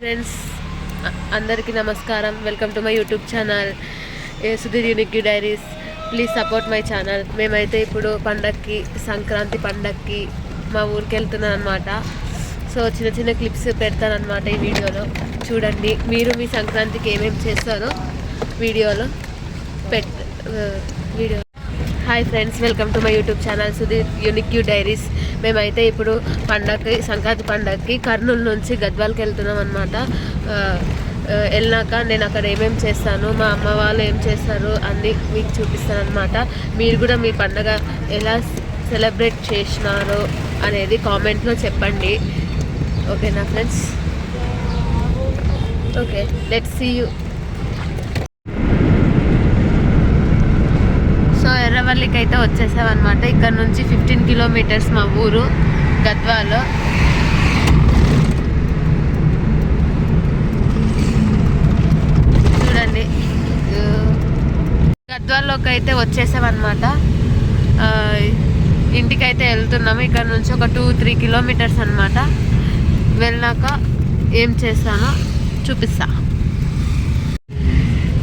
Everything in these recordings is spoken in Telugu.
ఫ్రెండ్స్ అందరికీ నమస్కారం. Welcome to my YouTube channel A Sudheer unique diaries please support my channel మేమైతే ఇప్పుడు పండక్కి సంక్రాంతి పండక్కి మా ఊరికి వెళ్తున్నాం అనమాట సో చిన్న చిన్న క్లిప్స్ పెడతానమాట ఈ వీడియోలో. చూడండి మీరు మీ సంక్రాంతికి ఏమేమి చేస్తారో వీడియోలో పెట్ video hi friends welcome to my YouTube channel Sudheer unique U diaries మేమైతే ఇప్పుడు పండగకి సంక్రాంతి పండగకి కర్నూలు నుంచి గద్వాల్కి వెళ్తున్నాం అనమాట వెళ్ళినాక నేను అక్కడ ఏమేమి చేస్తాను మా అమ్మ వాళ్ళు ఏం చేస్తారు అన్నీ మీకు చూపిస్తాను అనమాట మీరు కూడా మీ పండగ ఎలా సెలబ్రేట్ చేసినారో అనేది కామెంట్లో చెప్పండి. ఓకేనా friends okay let's see you so దగ్గరికి అయితే వచ్చేసామన్నమాట. ఇక్కడ నుంచి ఫిఫ్టీన్ కిలోమీటర్స్ మా ఊరు గద్వాలో. చూడండి. గద్వాల్లోకి అయితే వచ్చేసామన్నమాట. ఇంటికైతే వెళ్తున్నాము. ఇక్కడ నుంచి ఒక టూ త్రీ కిలోమీటర్స్ అన్నమాట. వెళ్ళాక ఏం చేస్తానో చూపిస్తా.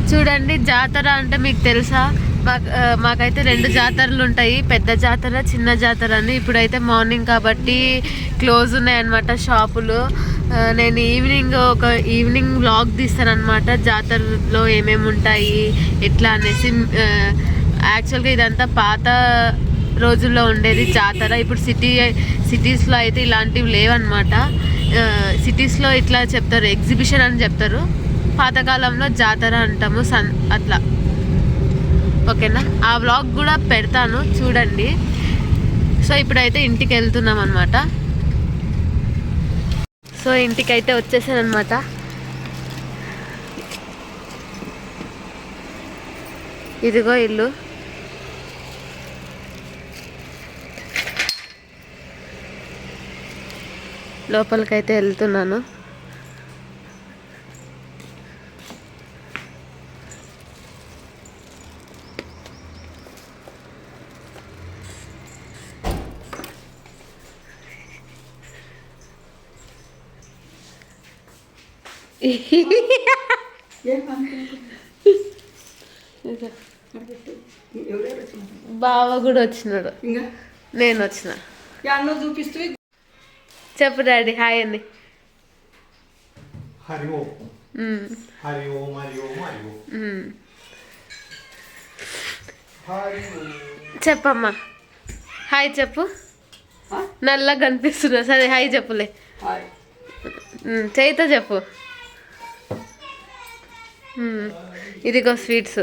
చూడండి జాతర అంటే మీకు తెలుసా? మాకైతే రెండు జాతరలు ఉంటాయి పెద్ద జాతర చిన్న జాతర అని. ఇప్పుడైతే మార్నింగ్ కాబట్టి క్లోజ్ ఉన్నాయన్నమాట షాపులు. నేను ఈవినింగ్ ఒక ఈవినింగ్ బ్లాగ్ తీస్తానమాట జాతరలో ఏమేమి ఉంటాయి ఎట్లా అనేసి. యాక్చువల్గా ఇదంతా పాత రోజుల్లో ఉండేది జాతర. ఇప్పుడు సిటీ సిటీస్లో అయితే ఇలాంటివి లేవన్నమాట. సిటీస్లో ఇట్లా చెప్తారు? ఎగ్జిబిషన్ అని చెప్తారు. పాతకాలంలో జాతర అంటాము సన్ అట్లా. ఓకేనా? ఆ వ్లాగ్ కూడా పెడతాను చూడండి. సో ఇప్పుడైతే ఇంటికి వెళ్తున్నాం అనమాట సో ఇంటికి అయితే వచ్చేసాను అనమాట ఇదిగో ఇల్లు. లోపలికైతే వెళ్తున్నాను. బావ కూడా వచ్చినాడు. ఇంకా? నేను వచ్చిన. చూపిస్తూ చెప్పు డాడీ హాయ్ అండి. హరి ఓం. మ్మ్. హరి ఓం హరి ఓం హరి ఓం. మ్మ్. హరి ఓం. చెప్పమ్మా. హాయ్ చెప్పు? నల్లగా కనిపిస్తున్నా సరే హాయ్ చెప్పులే. చేయితో చెప్పు. ఇదిగో స్వీట్స్.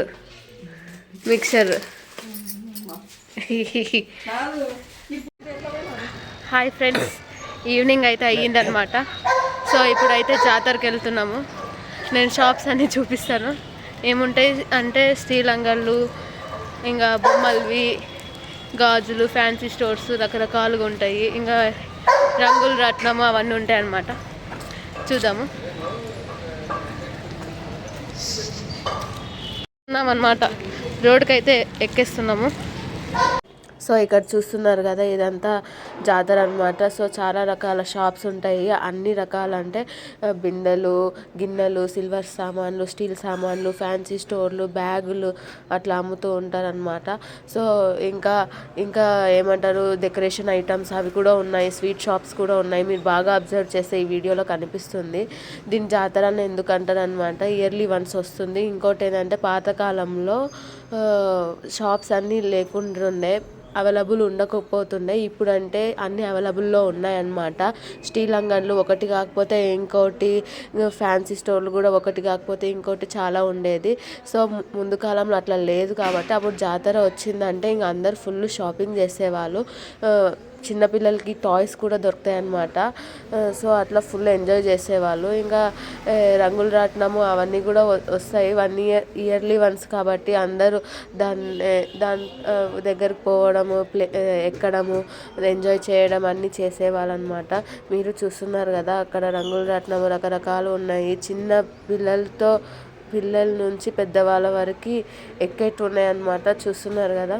మిక్చర్ కాదు. Hi friends. ఈవినింగ్ అయితే అయ్యిందనమాట సో ఇప్పుడైతే జాతరకి వెళ్తున్నాము. నేను షాప్స్ అన్నీ చూపిస్తాను. ఏముంటాయి అంటే స్టీల్ అంగళ్ళు ఇంకా బొమ్మలవి గాజులు ఫ్యాన్సీ స్టోర్స్ రకరకాలుగా ఉంటాయి ఇంకా రంగులు రత్నము అవన్నీ ఉంటాయి అన్నమాట చూద్దాము. ఉన్నామన్నమాట. రోడ్కి అయితే ఎక్కేస్తున్నాము. సో ఇక్కడ చూస్తున్నారు కదా ఇదంతా జాతర అనమాట సో చాలా రకాల షాప్స్ ఉంటాయి. అన్ని రకాల అంటే బిందెలు గిన్నెలు సిల్వర్ సామాన్లు స్టీల్ సామాన్లు ఫ్యాన్సీ స్టోర్లు బ్యాగులు అట్లా అమ్ముతూ ఉంటారనమాట సో ఇంకా ఇంకా ఏమంటారు డెకరేషన్ ఐటమ్స్ అవి కూడా ఉన్నాయి. స్వీట్ షాప్స్ కూడా ఉన్నాయి. మీరు బాగా అబ్జర్వ్ చేస్తే ఈ వీడియోలో కనిపిస్తుంది. దీని జాతర అని ఎందుకు అనమాట ఇయర్లీ వన్స్ వస్తుంది. ఇంకోటి ఏంటంటే పాతకాలంలో షాప్స్ అన్నీ లేకుండా ఉండే అవైలబుల్ ఉండకపోతుండే. ఇప్పుడంటే అన్ని అవైలబుల్లో ఉన్నాయన్నమాట. స్టీల్ అంగన్లు ఒకటి కాకపోతే ఇంకోటి ఫ్యాన్సీ స్టోర్లు కూడా ఒకటి కాకపోతే ఇంకోటి చాలా ఉండేది. సో ముందు కాలంలో అట్లా లేదు కాబట్టి అప్పుడు జాతర వచ్చిందంటే ఇంక అందరు ఫుల్ షాపింగ్ చేసేవాళ్ళు. చిన్నపిల్లలకి టాయ్స్ కూడా దొరుకుతాయి అన్నమాట సో అట్లా ఫుల్ ఎంజాయ్ చేసేవాళ్ళు. ఇంకా రంగుల రాట్నము అవన్నీ కూడా వస్తాయి. వన్ ఇయర్ ఇయర్లీ వన్స్ కాబట్టి అందరూ దాన్ని దాని దగ్గరకు పోవడము ప్లే ఎక్కడము ఎంజాయ్ చేయడం అన్నీ చేసేవాళ్ళు అనమాట మీరు చూస్తున్నారు కదా అక్కడ రంగుల రాట్నము రకరకాలు ఉన్నాయి. చిన్న పిల్లలతో పిల్లల నుంచి పెద్దవాళ్ళ వరకు ఎక్కేట్టు ఉన్నాయన్నమాట చూస్తున్నారు కదా?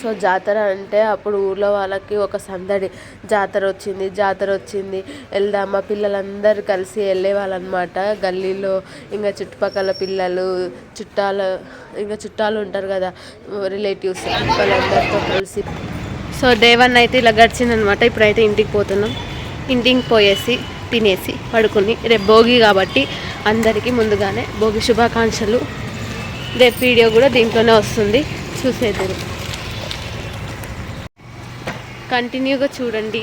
సో జాతర అంటే అప్పుడు ఊర్లో వాళ్ళకి ఒక సందడి. జాతర వచ్చింది జాతర వచ్చింది. వెళ్దామా? పిల్లలందరూ కలిసి వెళ్ళేవాళ్ళనమాట గల్లీలో ఇంకా చుట్టుపక్కల పిల్లలు చుట్టాలు ఇంకా చుట్టాలు ఉంటారు కదా రిలేటివ్స్ వాళ్ళందరితో కలిసి. సో డే వన్ అయితే ఇలా గడిచిందనమాట. ఇప్పుడైతే ఇంటికి పోతున్నాం. ఇంటికి పోయేసి తినేసి పడుకుని. రేపు భోగి కాబట్టి అందరికీ ముందుగానే భోగి శుభాకాంక్షలు. రేపు వీడియో కూడా దీంట్లోనే వస్తుంది. చూసేద్దరు. కంటిన్యూగా చూడండి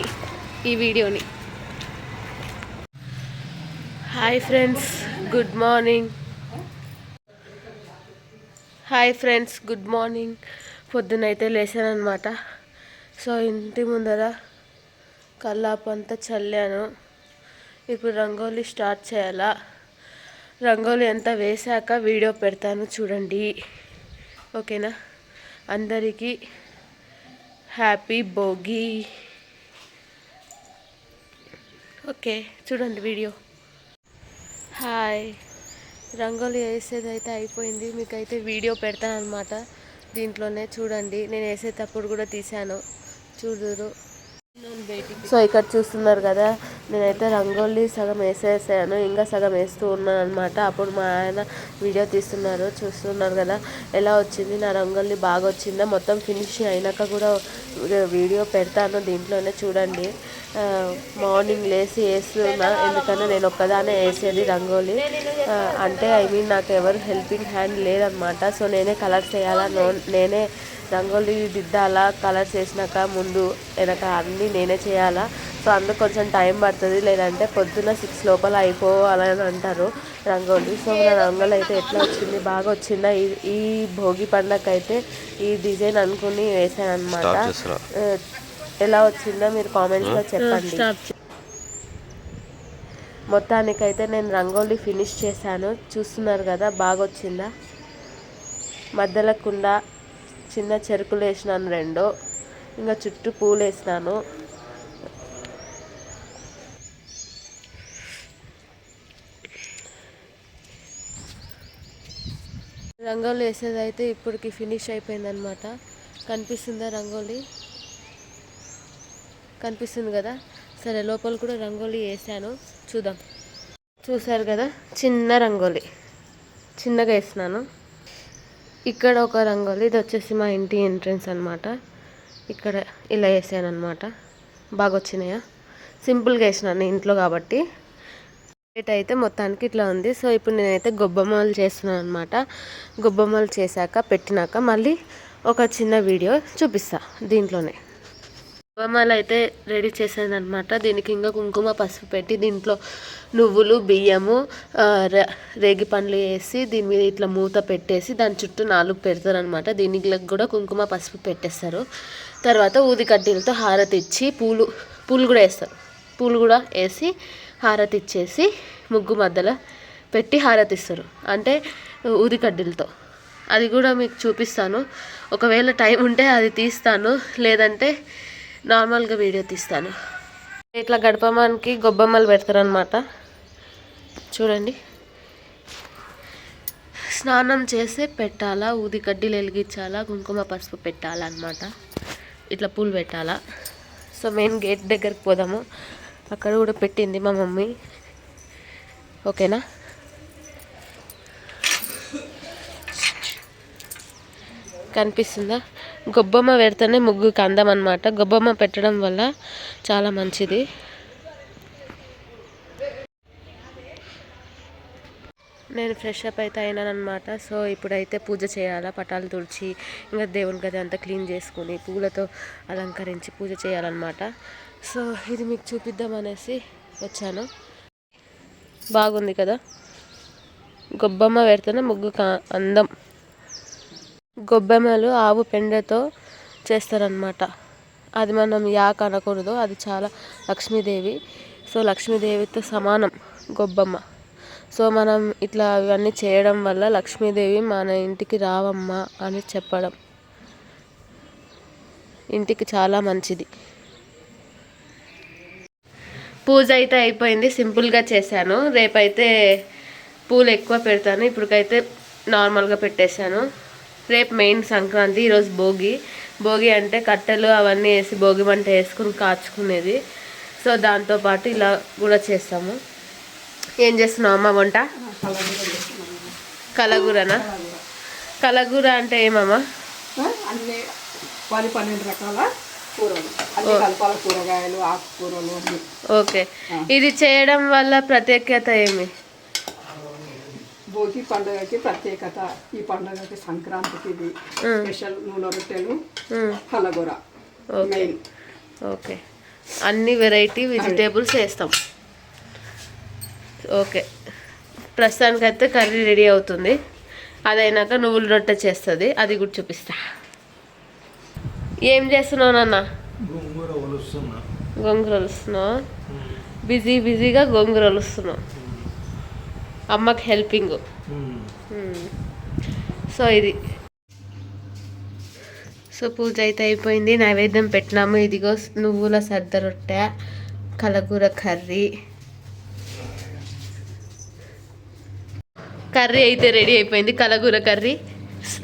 ఈ వీడియోని. Hi friends good morning. Hi friends good morning. పొద్దునైతే లేచానమాట సో ఇంటి ముందర కల్లాపంతా చల్లాను. ఇప్పుడు రంగోలీ స్టార్ట్ చేయాలా? రంగోలీ అంతా వేశాక వీడియో పెడతాను చూడండి. ఓకేనా? అందరికీ హ్యాపీ భోగి ఓకే చూడండి వీడియో హాయ్ రంగోలీ వేసేది అయితే అయిపోయింది. మీకైతే వీడియో పెడతాను అనమాట దీంట్లోనే చూడండి. నేను వేసేటప్పుడు కూడా తీశాను. చూదురు సో ఇక్కడ చూస్తున్నారు కదా. నేనైతే రంగోలీ సగం వేసేసాను ఇంకా సగం వేస్తూ ఉన్నాను అనమాట అప్పుడు మా ఆయన వీడియో తీస్తున్నారు చూస్తున్నారు కదా ఎలా వచ్చింది నా రంగోలీ బాగా వచ్చిందా? మొత్తం ఫినిష్ అయినాక కూడా వీడియో పెడతాను దీంట్లోనే చూడండి. మార్నింగ్ లేచి వేస్తున్నా ఎందుకంటే నేను ఒక్కదానే వేసేది రంగోలీ. అంటే ఐ మీన్ నాకు ఎవరు హెల్పింగ్ హ్యాండ్ లేదనమాట సో నేనే కలర్స్ వేయాలా నో- నేనే రంగోలీ దిద్దాలా కలర్స్ వేసినాక ముందు వెనక అన్నీ నేనే చేయాలా. సో అందుకు కొంచెం టైం పడుతుంది. లేదంటే పొద్దున్న సిక్స్ లోపల అయిపోవాలని అంటారు రంగోలీ. సో నా రంగోలీ అయితే ఎట్లా వచ్చింది? బాగా వచ్చిందా? ఈ ఈ భోగి పండగ అయితే ఈ డిజైన్ అనుకుని వేసాను అనమాట ఎలా వచ్చిందో మీరు కామెంట్స్లో చెప్పండి. మొత్తానికైతే నేను రంగోలీ ఫినిష్ చేశాను. చూస్తున్నారు కదా బాగా వచ్చిందా? మధ్యలో కుండ చిన్న చెరుకులు వేసినాను రెండు. ఇంకా చుట్టూ పూలు వేసినాను. రంగోలి వేసేది అయితే ఇప్పటికి ఫినిష్ అయిపోయిందనమాట కనిపిస్తుందా రంగోలీ? కనిపిస్తుంది కదా? సరే లోపల కూడా రంగోలీ వేసాను. చూద్దాం. చూసారు కదా? చిన్న రంగోలీ. చిన్నగా వేసినాను ఇక్కడ ఒక రంగోలీ. ఇది వచ్చేసి మా ఇంటి ఎంట్రన్స్ అనమాట ఇక్కడ ఇలా వేసాను అనమాట బాగా వచ్చినాయా? సింపుల్గా వేసినాను ఇంట్లో కాబట్టి. రేట్ అయితే మొత్తానికి ఇట్లా ఉంది. సో ఇప్పుడు నేనైతే గొబ్బమ్మలు చేస్తున్నాను అనమాట గొబ్బమ్మలు చేశాక పెట్టినాక మళ్ళీ ఒక చిన్న వీడియో చూపిస్తా దీంట్లోనే. గొబ్బమ్మలు అయితే రెడీ చేశాను అనమాట దీనికి ఇంకా కుంకుమ పసుపు పెట్టి దీంట్లో నువ్వులు బియ్యము రేగి పండ్లు వేసి దీని మీద ఇట్లా మూత పెట్టేసి దాని చుట్టూ నాలుగు పెడతారు అనమాట దీనికి కూడా కుంకుమ పసుపు పెట్టేస్తారు. తర్వాత ఊది కడ్డీలతో హారతి ఇచ్చి పూలు పూలు కూడా వేస్తారు. పూలు కూడా వేసి హారతి ఇచ్చేసి ముగ్గు మధ్యలో పెట్టి హారతి ఇస్తారు అంటే ఊది కడ్డీలతో అది కూడా మీకు చూపిస్తాను. ఒకవేళ టైం ఉంటే అది తీస్తాను. లేదంటే నార్మల్గా వీడియో తీస్తాను. ఇట్లా గడపమానికి గొబ్బమ్మలు పెడతారనమాట చూడండి. స్నానం చేసి పెట్టాలా ఊది కడ్డీలు వెలిగించాలా కుంకుమ పసుపు పెట్టాలన్నమాట ఇట్లా పూలు పెట్టాలా. సో మెయిన్ గేట్ దగ్గరికి పోదాము. అక్కడ కూడా పెట్టింది మా మమ్మీ. ఓకేనా? కనిపిస్తుందా? గొబ్బమ్మ పెడితేనే ముగ్గుకి అందం అనమాట గొబ్బమ్మ పెట్టడం వల్ల చాలా మంచిది. నేను ఫ్రెష్ అప్ అయితే అయినానమాట సో ఇప్పుడైతే పూజ చేయాలా? పటాలు తుడిచి ఇంకా దేవుని గది అంతా క్లీన్ చేసుకుని పూలతో అలంకరించి పూజ చేయాలన్నమాట. సో ఇది మీకు చూపిద్దాం అనేసి వచ్చాను. బాగుంది కదా? గొబ్బమ్మ పెడితేనే ముగ్గు కా- అందం. గొబ్బెమ్మలు ఆవు పెండతో చేస్తారనమాట అది మనం యాక్ అనకూడదు. అది చాలా లక్ష్మీదేవి. సో లక్ష్మీదేవితో సమానం గొబ్బమ్మ. సో మనం ఇట్లా ఇవన్నీ చేయడం వల్ల లక్ష్మీదేవి మన ఇంటికి రావమ్మ అని చెప్పడం. ఇంటికి చాలా మంచిది. పూజ అయితే అయిపోయింది సింపుల్గా చేశాను. రేపైతే పూలు ఎక్కువ పెడతాను ఇప్పటికైతే నార్మల్గా పెట్టేశాను. రేపు మెయిన్ సంక్రాంతి ఈరోజు భోగి. భోగి అంటే కట్టెలు అవన్నీ వేసి భోగి మంట వేసుకుని కాచుకునేది. సో దాంతోపాటు ఇలా కూడా చేస్తాము. ఏం చేస్తున్నావు అమ్మ వంట? కలగూరనా? కలగూర అంటే ఏమమ్మా? అన్ని పది పన్నెండు రకాల? కూరగాయలు ఆకుకూరలు ఓకే. ఇది చేయడం వల్ల ప్రత్యేకత ఏమి? భోగి పండుగకి ప్రత్యేకత. ఈ పండుగకి సంక్రాంతికి ఇది స్పెషల్ నూనె రొట్టెలు మెయిన్ ఓకే. అన్ని వెరైటీ వెజిటేబుల్స్ వేస్తాం. ఓకే. ప్రస్తుతానికైతే కర్రీ రెడీ అవుతుంది. అదైనాక నువ్వుల రొట్టె చేస్తుంది. అది కూడా చూపిస్తా. ఏం చేస్తున్నావు నాన్న? గోంగూర బిజీ బిజీగా గొంగుర వస్తున్నావు అమ్మకి హెల్పింగ్. సో ఇది. సో పూజ అయితే అయిపోయింది. నైవేద్యం పెట్టినాము. ఇదిగో నువ్వుల సద్ద రొట్టె కలగూర కర్రీ. కర్రీ అయితే రెడీ అయిపోయింది. కలగూర కర్రీ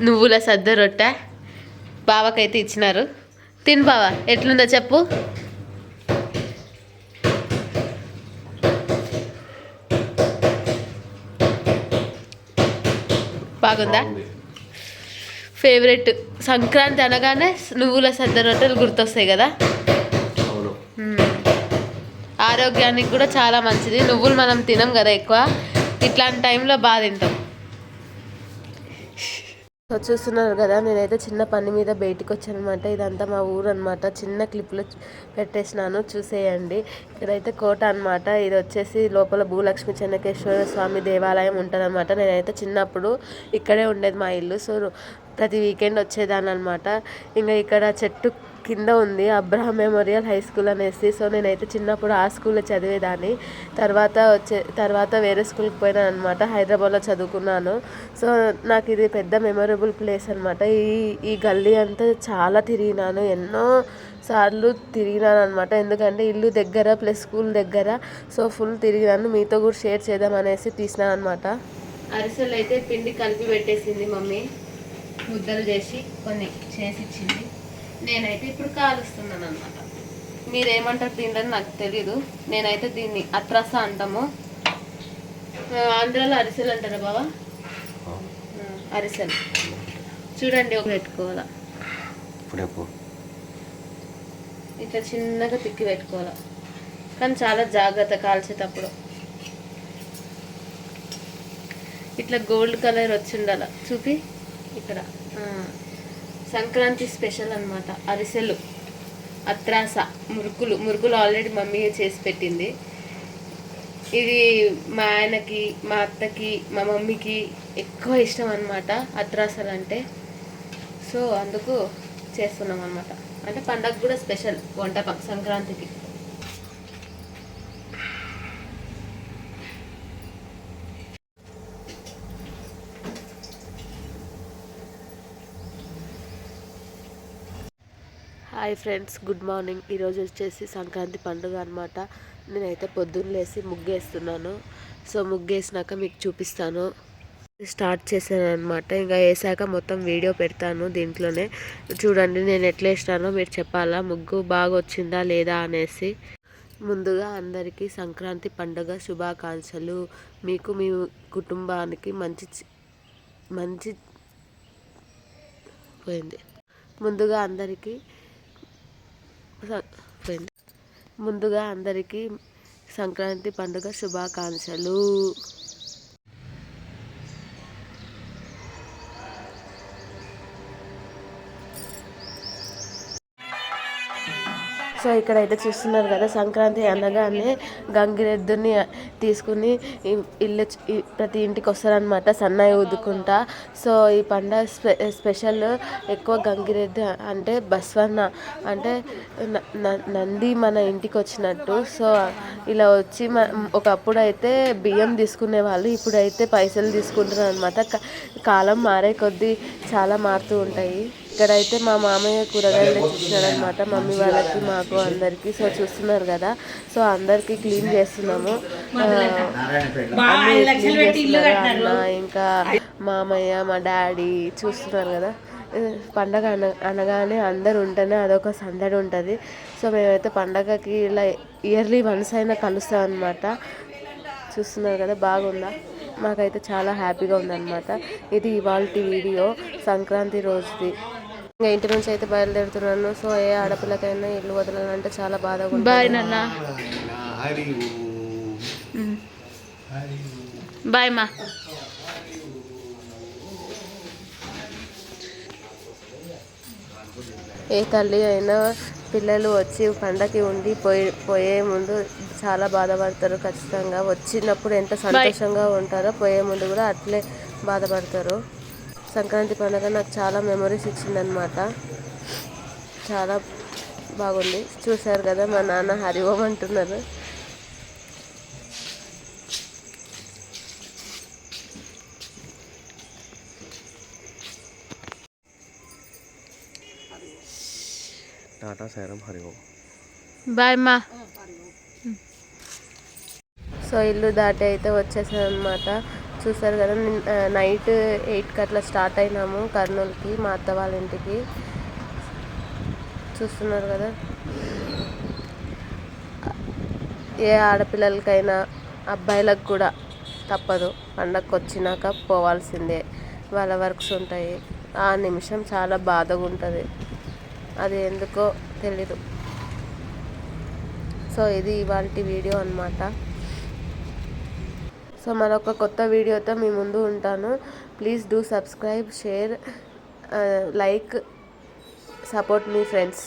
నువ్వుల సద్ద రొట్టె. బావకైతే ఇచ్చినారు. తిను బావా ఎట్లుందో చెప్పు. బాగుందా? ఫేవరెట్. సంక్రాంతి అనగానే నువ్వుల సద్ద రొట్టెలు గుర్తొస్తాయి కదా. ఆరోగ్యానికి కూడా చాలా మంచిది. నువ్వులు మనం తినం కదా ఎక్కువ. ఇట్లాంటి టైంలో బాగా తింటాం. సో చూస్తున్నారు కదా. నేనైతే చిన్న పని మీద బయటికి వచ్చాను అనమాట ఇదంతా మా ఊరు అనమాట చిన్న క్లిప్లో పెట్టేసినాను. చూసేయండి. ఇక్కడైతే కోట అనమాట ఇది వచ్చేసి లోపల భూలక్ష్మి చెన్నకేశ్వర స్వామి దేవాలయం ఉంటుందన్నమాట. నేనైతే చిన్నప్పుడు ఇక్కడే ఉండేది మా ఇల్లు. సో ప్రతి వీకెండ్ వచ్చేదాన్ని అనమాట ఇంకా ఇక్కడ చెట్టు కింద ఉంది అబ్రహం మెమోరియల్ హై స్కూల్ అనేసి. సో నేనైతే చిన్నప్పుడు ఆ స్కూల్లో చదివేదాన్ని. తర్వాత వచ్చే తర్వాత వేరే స్కూల్కి పోయినాను అనమాట హైదరాబాద్లో చదువుకున్నాను. సో నాకు ఇది పెద్ద మెమొరబుల్ ప్లేస్ అనమాట ఈ ఈ గల్లీ అంతా చాలా తిరిగినాను. ఎన్నో సార్లు తిరిగినాను అనమాట ఎందుకంటే ఇల్లు దగ్గర ప్లస్ స్కూల్ దగ్గర. సో ఫుల్ తిరిగినాను. మీతో కూడా షేర్ చేద్దాం అనేసి తీసినాను అనమాట అరిసెలు అయితే పిండి కలిపి పెట్టేసింది మమ్మీ. ముద్దలు చేసి కొన్ని చేసి ఇచ్చింది. నేనైతే ఇప్పుడు కాలుస్తున్నాను అనమాట మీరేమంటారు దీనిలో నాకు తెలీదు. నేనైతే దీన్ని అత్రస అంటాము ఆంధ్రాలో అరిసెలు అంటారా బావా? ఆ, అరిసెలు. చూడండి ఒక పెట్టుకోవాలా? ఇట్లా చిన్నగా తిక్కి పెట్టుకోవాలా? కానీ చాలా జాగ్రత్త కాల్చేటప్పుడు. ఇట్లా గోల్డ్ కలర్ వచ్చి ఉండాల? చూపి. ఇక్కడ. సంక్రాంతి స్పెషల్ అన్నమాట. అరిసెలు అత్రాస మురుకులు. మురుకులు ఆల్రెడీ మమ్మీ చేసి పెట్టింది. ఇది మా ఆయనకి మా అత్తకి మా మమ్మీకి ఎక్కువ ఇష్టం అనమాట అత్రాసలు అంటే. సో అందుకు చేస్తున్నాం అనమాట అంటే పండగ కూడా స్పెషల్ వంటకం సంక్రాంతికి. Hi friends good morning. ఈరోజు వచ్చేసి సంక్రాంతి పండుగ అనమాట నేనైతే పొద్దున్న లేసి ముగ్గేస్తున్నాను. సో ముగ్గేసినాక మీకు చూపిస్తాను. స్టార్ట్ చేశాను అనమాట ఇంకా వేసాక మొత్తం వీడియో పెడతాను దీంట్లోనే. చూడండి నేను ఎట్లా వేసినానో మీరు చెప్పాలా? ముగ్గు బాగా వచ్చిందా లేదా అనేసి. ముందుగా అందరికీ సంక్రాంతి పండుగ శుభాకాంక్షలు. మీకు మీ కుటుంబానికి మంచి మంచి పోయింది. ముందుగా అందరికీ ముందుగా అందరికీ సంక్రాంతి పండుగ శుభాకాంక్షలు. సో ఇక్కడైతే చూస్తున్నారు కదా సంక్రాంతి అనగానే గంగిరెద్దుని తీసుకుని ఇల్లు ప్రతి ఇంటికి వస్తారనమాట సన్నాయి ఊదుకుంటా. సో ఈ పండగ స్పె స్పెషల్ ఎక్కువ గంగిరెద్దు అంటే బస్వన్న అంటే నంది మన ఇంటికి వచ్చినట్టు సో ఇలా వచ్చి మ ఒకప్పుడు అయితే బియ్యం తీసుకునే వాళ్ళు ఇప్పుడైతే పైసలు తీసుకుంటున్నారు అనమాట కాలం మారే కొద్దీ చాలా మారుతూ ఉంటాయి. ఇక్కడైతే మా మామయ్య కూరగాయలు తెచ్చిచ్చినాడు అనమాట మమ్మీ వాళ్ళకి మాకు అందరికి. సో చూస్తున్నారు కదా. సో అందరికి క్లీన్ చేస్తున్నాము. క్లీన్ చేస్తున్నారు ఇంకా మామయ్య మా డాడీ చూస్తున్నారు కదా. పండగ అన అనగానే అందరు ఉంటేనే అదొక సందడి ఉంటుంది. సో మేమైతే పండగకి ఇలా ఇయర్లీ వన్స్ అయినా కలుస్తాం అనమాట చూస్తున్నారు కదా బాగుందా? మాకైతే చాలా హ్యాపీగా ఉందన్నమాట. ఇది ఇవాళ వీడియో సంక్రాంతి రోజుది. ఇంకా ఇంటి నుంచి అయితే బయలుదేరుతున్నాను. సో ఏ ఆడపిల్లకైనా ఇల్లు వదలాలంటే చాలా బాధగా ఉంటుంది. బాయ్ మా. ఏ తల్లి అయినా పిల్లలు వచ్చి పండగకి ఉండి పోయి పోయే ముందు చాలా బాధపడతారు ఖచ్చితంగా. వచ్చినప్పుడు ఎంత సంతోషంగా ఉంటారో పోయే ముందు కూడా అట్లే బాధపడతారు. సంక్రాంతి పండుగ నాకు చాలా మెమరీస్ ఇచ్చిందనమాట చాలా బాగుంది. చూశారు కదా మా నాన్న హరి ఓం అంటున్నారు. టాటా సైరం హరి ఓం బాయ్ మా. సో ఇల్లు దాటి అయితే వచ్చేసాం అనమాట చూసారు కదా నైట్ ఎయిట్కి అట్లా స్టార్ట్ అయినాము కర్నూలుకి మా అత్త వాళ్ళ ఇంటికి. చూస్తున్నారు కదా. ఏ ఆడపిల్లలకైనా అబ్బాయిలకు కూడా తప్పదు. పండగకి వచ్చినాక పోవాల్సిందే. వాళ్ళ వర్క్స్ ఉంటాయి. ఆ నిమిషం చాలా బాధగా ఉంటుంది. అది ఎందుకో తెలీదు. సో ఇది ఇవాళ వీడియో అన్నమాట. సో మరొక కొత్త వీడియోతో మీ ముందు ఉంటాను. Please do subscribe share like support me friends